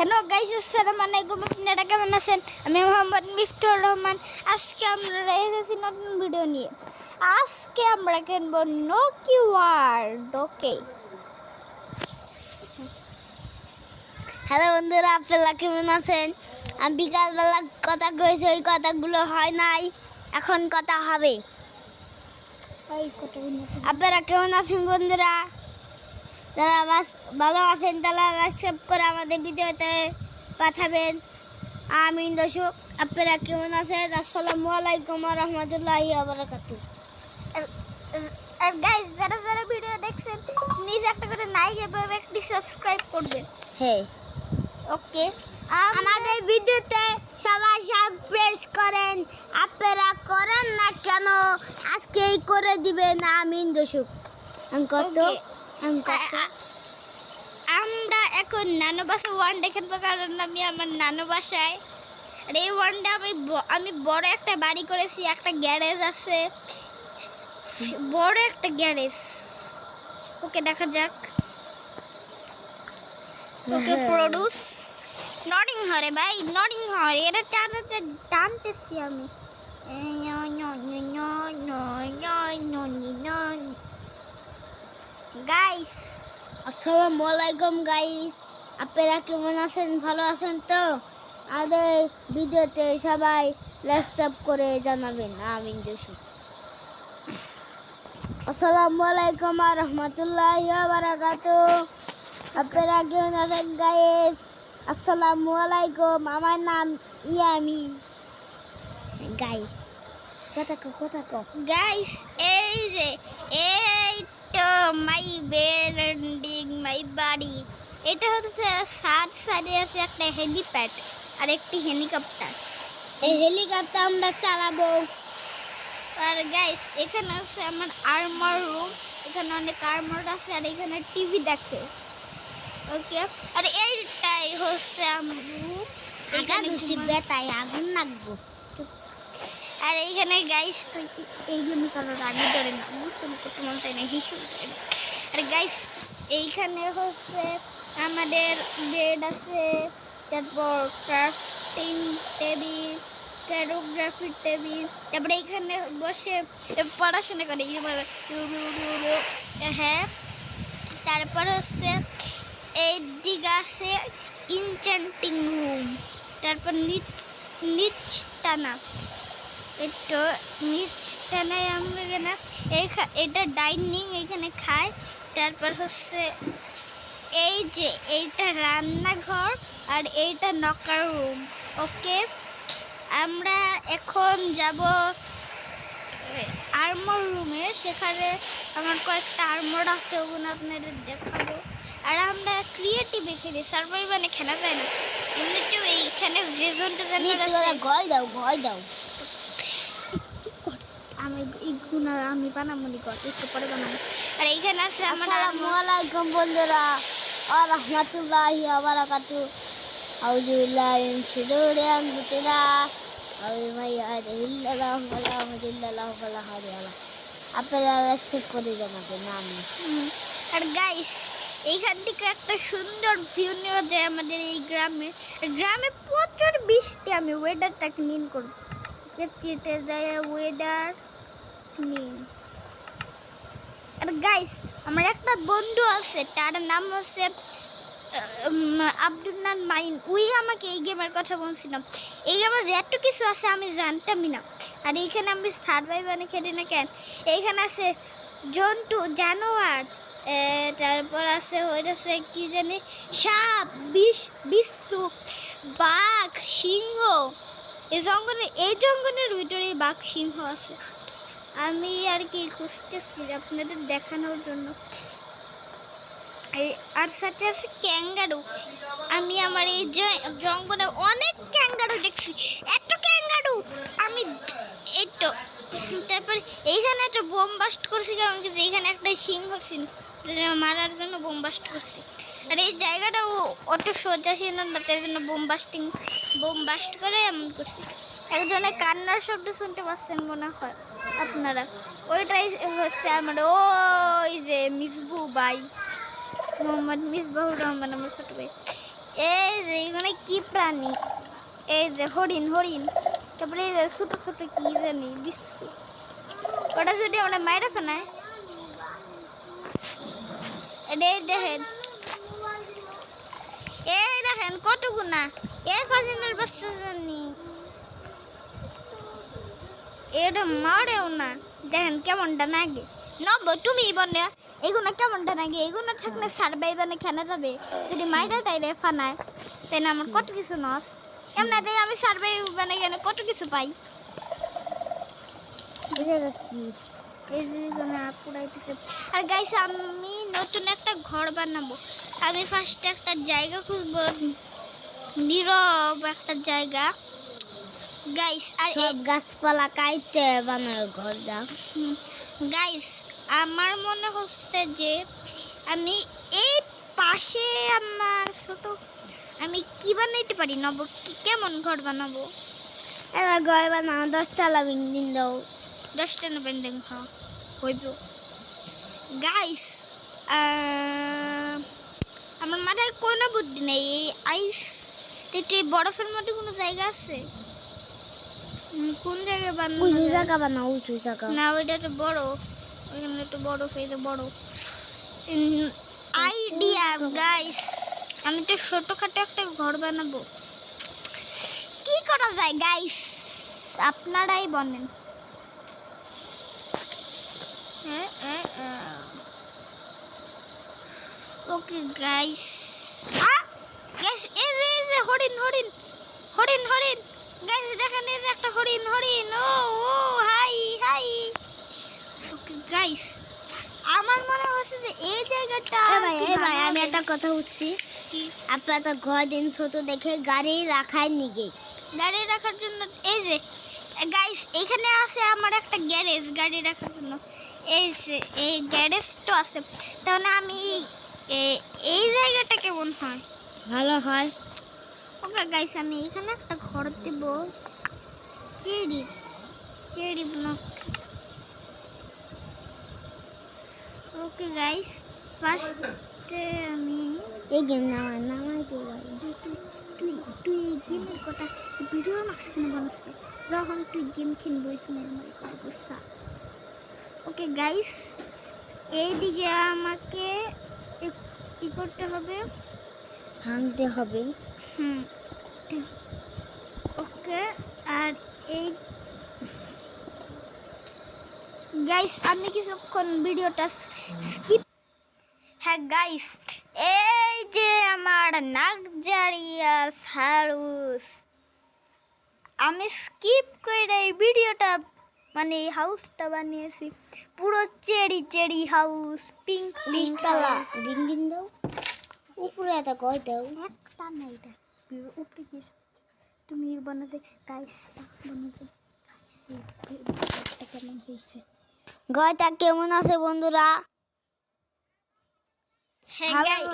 Hello guys আসসালামু আলাইকুম। আপনারা কেমন আছেন? আমি মোহাম্মদ মিফতুর রহমান। আজকে আমরা এসেছি নতুন ভিডিও নিয়ে। আজকে আমরা কিনবো নোকি ওয়ার্ড ওকে হ্যালো বন্ধুরা আপনারা কেমন আছেন? আমি বিকালবেলা কথা কয়েছি ওই কথাগুলো হয় নাই। এখন কথা হবে। আপনারা কেমন আছেন বন্ধুরা? যারা বাস- ভালো আছেন তারা সাবস্ক্রাইব করে আমাদের ভিডিওতে পাঠাবেন। আমিন দর্শক আপনারা কেমন আছেন? আসসালামু আলাইকুম রহমতুল্লাহ বারাকাতু আর গাইস যারা যারা ভিডিও দেখছেন প্লিজ একটা করে লাইক এবং একটি সাবস্ক্রাইব করবেন। হ্যাঁ ওকে। আমাদের ভিডিওতে সবাই সাবস্ক্রাইব করেন। আপনারা করেন না কেন? আজকেই করে দিবেন আমিন দর্শক। কত আমরা এখন নানু বাসা ওয়ান দেখেন কারণ আমি আমার নানু বাসায় আর এই ওয়ানটা আমি আমি বড় একটা বাড়ি করেছি একটা গ্যারেজ আছে। বড় একটা গ্যারেজ। ওকে দেখা যাক। ওকে প্রডিউস নডিং হরে ভাই নডিং হরে এটা টানাতে টানতেছি আমি। গাইস আসসালামু আলাইকুম গাইস আপনারা কেমন আছেন? ভালো আছেন তো? আমাদের ভিডিওতে সবাই লেটসঅ্যাপ করে জানাবেন। আমিন জসু আসসালামু আলাইকুম আর রহমতুল্লাহ বারাকাতু আপনারা কেমন আছেন গাইস আসসালামু আলাইকুম। আমার নাম ইয়ামি গাই কথা কথা গাইস এই যে এই তো মাই বিল্ডিং মাই বাড়ি এটা হচ্ছে সাত সাইডে আছে একটা হেলিপ্যাড আর একটি হেলিকপ্টার এই হেলিকপ্টার আমরা চালাবো। আর গাইস এখানে আছে আমার আর্মার রুম এখানে অনেক আর্মার আছে আর এখানে টিভি দেখে। ওকে আর এইটাই হচ্ছে আমার রুম আগুন লাগবো। আর এইখানে গাইস এই জন্য কারও রাগি ধরে না করতে মন চাই না আর গাইস এইখানে হচ্ছে আমাদের বেড আছে, তারপর ক্রাফটিং টেবিল ক্যারোগ্রাফির টেবিল তারপরে এইখানে বসে পড়াশোনা করে এইভাবে হ্যাঁ। তারপর হচ্ছে এই দিকে আছে ইনচেন্টিং রুম তারপর নিচ নিচ টানা। একটু নিচ টানায় আমরা এইখা- এটা ডাইনিং এখানে খায়। তারপর হচ্ছে এই যে এইটা রান্নাঘর আর এইটা নকার রুম ওকে? আমরা এখন যাব আর্মর রুমে সেখানে আমার কয়েকটা আর্মর আছে ওগুলো আপনাদের দেখাবো। আর আমরা ক্রিয়েটিভ এখানে সার্ভাই মানে খেলা যায় না? এমনিতেও এইখানে যে জনটা দাও ভয় দাও। আমি এই গুণা আমি বানামনি কর একটু পরে বানাবো। আর এইখানে আছে আমার আসসালামু আলাইকুম বন্ধুরা। আর রহমতুল্লাহি ওয়া বারাকাতু আউযু বিল্লাহি মিন শুরুরি আনফুসিনা। আপনারা অ্যাকসেপ্ট করে জানাবেন আমি। হুম। আর গাইস এইখান থেকে একটা সুন্দর ভিউ নেওয়া যায় আমাদের এই গ্রামে। গ্রামে প্রচুর বৃষ্টি আমি ওয়েদারটাকে নিন করব। চেটে যায় ওয়েদার নিন আর গাইস আমার একটা বন্ধু আছে তার নাম হচ্ছে উম, আব্দুল নান মাইন। উই আমাকে এই গেমের কথা বলছিলাম এই গেমে এত কিছু আছে আমি জানতামই না। আর এইখানে আমি সার্ভাই মানে খেলি না কেন? এইখানে আছে জন্তু জানোয়ার তারপর আছে হইতেছে কি জানি? সাপ বিষ বিশ্বু বাঘ সিংহ। এই জঙ্গলে এই জঙ্গলের ভিতরেই বাঘ সিংহ আছে। আমি আর কি খুঁজতেছি আপনাদের দেখানোর জন্য। আর সাথে আছে ক্যাঙ্গারু। আমি আমার এই জঙ্গলে অনেক ক্যাঙ্গারু দেখছি। এত ক্যাঙ্গারু! আমি এই তো, তারপরে এইখানে একটা বোম বাস্ট করছি কারণ কি এইখানে একটা সিংহ ছিল। মারার জন্য বোম বাস্ট করছি। আর এই জায়গাটা ও- অত সোজা ছিল না, তাই জন্য বোম বাস্টিং বোম বাস্ট করে এমন করছি। একজনের কান্নার শব্দ শুনতে পাচ্ছেন মনে হয়। আপনারা। ওইটাই হচ্ছে আমার, ওই যে মিসবু বাই মোহাম্মদ মিসবাহুর রহমান আমার ছোট ভাই। এই যে এখানে কি প্রাণী? এই যে হরিণ হরিণ। তারপরে এই যে ছোট ছোট কি জানি, বিস্কুট। ওটা যদি আমরা মায়েরা ফেনায় এটা এই দেখেন। এই দেখেন কতগুনা, এই ফাজিনের বাচ্চা জানি। এটা মারেও না দেখেন কেমনটা লাগে নব তুমি বনে এগুলো কেমনটা লাগে এগুলো থাকলে সারবাই বানে খেনে যাবে। যদি মাইরা টাইরে ফানায় তাই না আমার কত কিছু নস এমনিতেই আমি সারবাই বানে গেলে কত কিছু পাই। এই পুরাইতেছে আর গাইস আমি নতুন একটা ঘর বানাবো। আমি ফার্স্টে একটা জায়গা খুঁজবো। নীরব একটা জায়গা। গাইস আর সব গাছপালা কাইতে বানায় ঘর যা গাইস আমার মনে হচ্ছে যে আমি এই পাশে আমার ছোট আমি কি বানাইতে পারি? নব কি কেমন ঘর বানাবো? এবার ঘর বানাও দশতলা বিল্ডিং দাও। দশটা না পেন্ডিং হ্যাঁ হইব। গাইস আমার মাথায় কোনো বুদ্ধি নেই। এই আইস বরফের মধ্যে কোনো জায়গা আছে? কোন জায়গায় বানানো উঁচু? জায়গা বানাও উঁচু জায়গা না ওইটা তো বড়। ওইখানে একটু বড় ফেলে বড়। আইডিয়া গাইস আমি তো ছোটখাটো একটা ঘর বানাবো। কি করা যায় গাইস আপনারাই বলেন। ওকে গাইস গাইস এই যে হরিণ হরিণ। হরিণ হরিণ। গাইস দেখেন এই যে একটা হরিণ হরিণ। ও ও হাই হাই। গাইস আমার মনে হচ্ছে যে এই জায়গাটা ভাই ভাই আমি একটা কথা কি? আপনার তো ঘর দিন ছোট দেখে গাড়ি রাখাই নিগে। গাড়ি রাখার জন্য এই যে গাইস এখানে আছে আমার একটা গ্যারেজ গাড়ি রাখার জন্য। এই যে এই গ্যারেজটা আছে। তাহলে আমি এই জায়গাটা কেমন হয়? ভালো হয়। ওকে গাইস আমি এখানে একটা ঘর দেব। Cherry cherry block okay guys ফার্স্টে আমি এই গেম নামাই নামাই ভাই তুই তুই এই গেমের কথা ভিডিওর মাঝখানে বানাচ্ছে যখন তুই গেম খেলব সময় আমার কথা বুঝছা ওকে গাইস এইদিকে আমাকে ই করতে হবে। ভাঙতে হবে। ওকে আর এই গাইস আমি কিছুক্ষণ ভিডিওটা স্কিপ হ্যাঁ গাইস এই যে আমার নাকজারিয়া সারুস। আমি স্কিপ করে এই ভিডিওটা মানে এই হাউসটা বানিয়েছি। পুরো cherry cherry house pink pink বিশতলা ring দিন দাও। উপরে একটা ঘর দাও একটা না এটা বি- উপরে এসেছে? তুমি বানাতে গাইস বানাতে কেমন হয়েছে। ঘরটা কেমন আছে বন্ধুরা? হ্যাঁ গাইস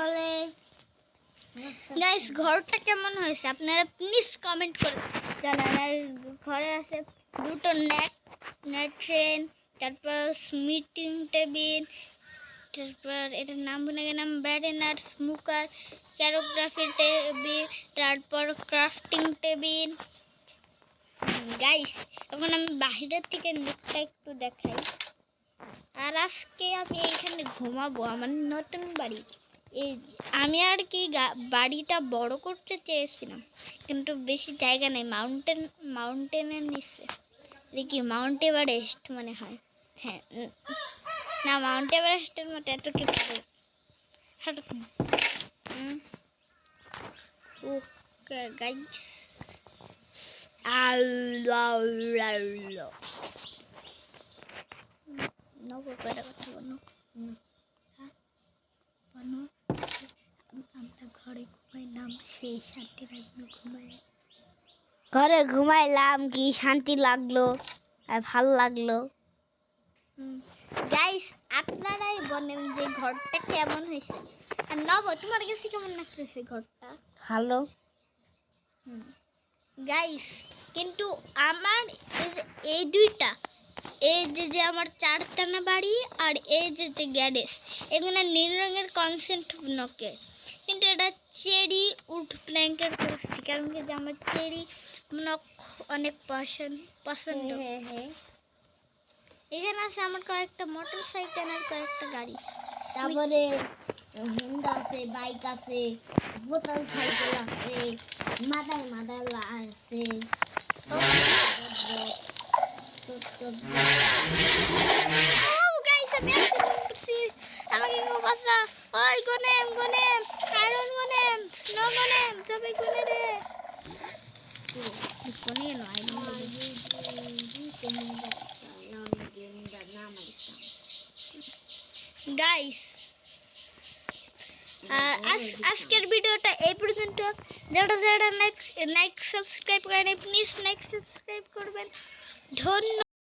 গাইস ঘরটা কেমন হয়েছে? আপনারা প্লিজ কমেন্ট করে জানান। আর ঘরে আছে দুটো নেট নেট ট্রেন তারপর মিটিং টেবিল তারপর এটার নাম ভুলে গেলাম। ব্যারেনার স্মুকার ক্যারোগ্রাফি টেবিল তারপর ক্রাফটিং টেবিল গাইস এখন আমি বাহিরের থেকে লুকটা একটু দেখাই। আর আজকে আমি এইখানে ঘুমাবো, আমার নতুন বাড়ি। এই আমি আর কি বাড়িটা বড় করতে চেয়েছিলাম, কিন্তু বেশি জায়গা নেই। মাউন্টেন মাউন্টেনের নিচে। দেখি মাউন্ট এভারেস্ট মনে হয়? হ্যাঁ না মাউন্ট এভারেস্টের মতো এত কি ওকে নব করে। কথা বলো। হ্যাঁ বলো। আমরা ঘরে ঘুমাইলাম সেই শান্তি লাগল ঘুমাই ঘরে ঘুমাইলাম কি শান্তি লাগল আর ভালো লাগল। গাইস আপনারাই বলেন যে ঘরটা কেমন হয়েছে। আর নব তোমার কাছে কেমন লাগতেছে ঘরটা? ভালো। গাইস কিন্তু আমার এই দুইটা এই যে যে আমার চারটানা বাড়ি আর এই যে যে গ্যারেজ এগুলো নীল রঙের কনসেন্ট নকে। কিন্তু এটা চেরি উড ব্ল্যাঙ্কেট করছি কারণ কি যে আমার চেরি নক অনেক পছন্দ পছন্দ হ্যাঁ হ্যাঁ। এখানে আছে আমার কয়েকটা মোটর সাইকেল আর কয়েকটা গাড়ি। তারপরে হুন্ডা আছে বাইক আছে বোতল সাইকেল আছে মাদার মাদার আছে আমাকে কেউ বাঁচা। ওই গনেম গনেম আয়রন গনেম স্নো গনেম সবাই গনে রে। গনে? গেল আয়রন গাইস আজকের ভিডিওটা এই পর্যন্ত যারা যারা লাইক লাইক সাবস্ক্রাইব করেন প্লিজ লাইক সাবস্ক্রাইব করবেন ধন্য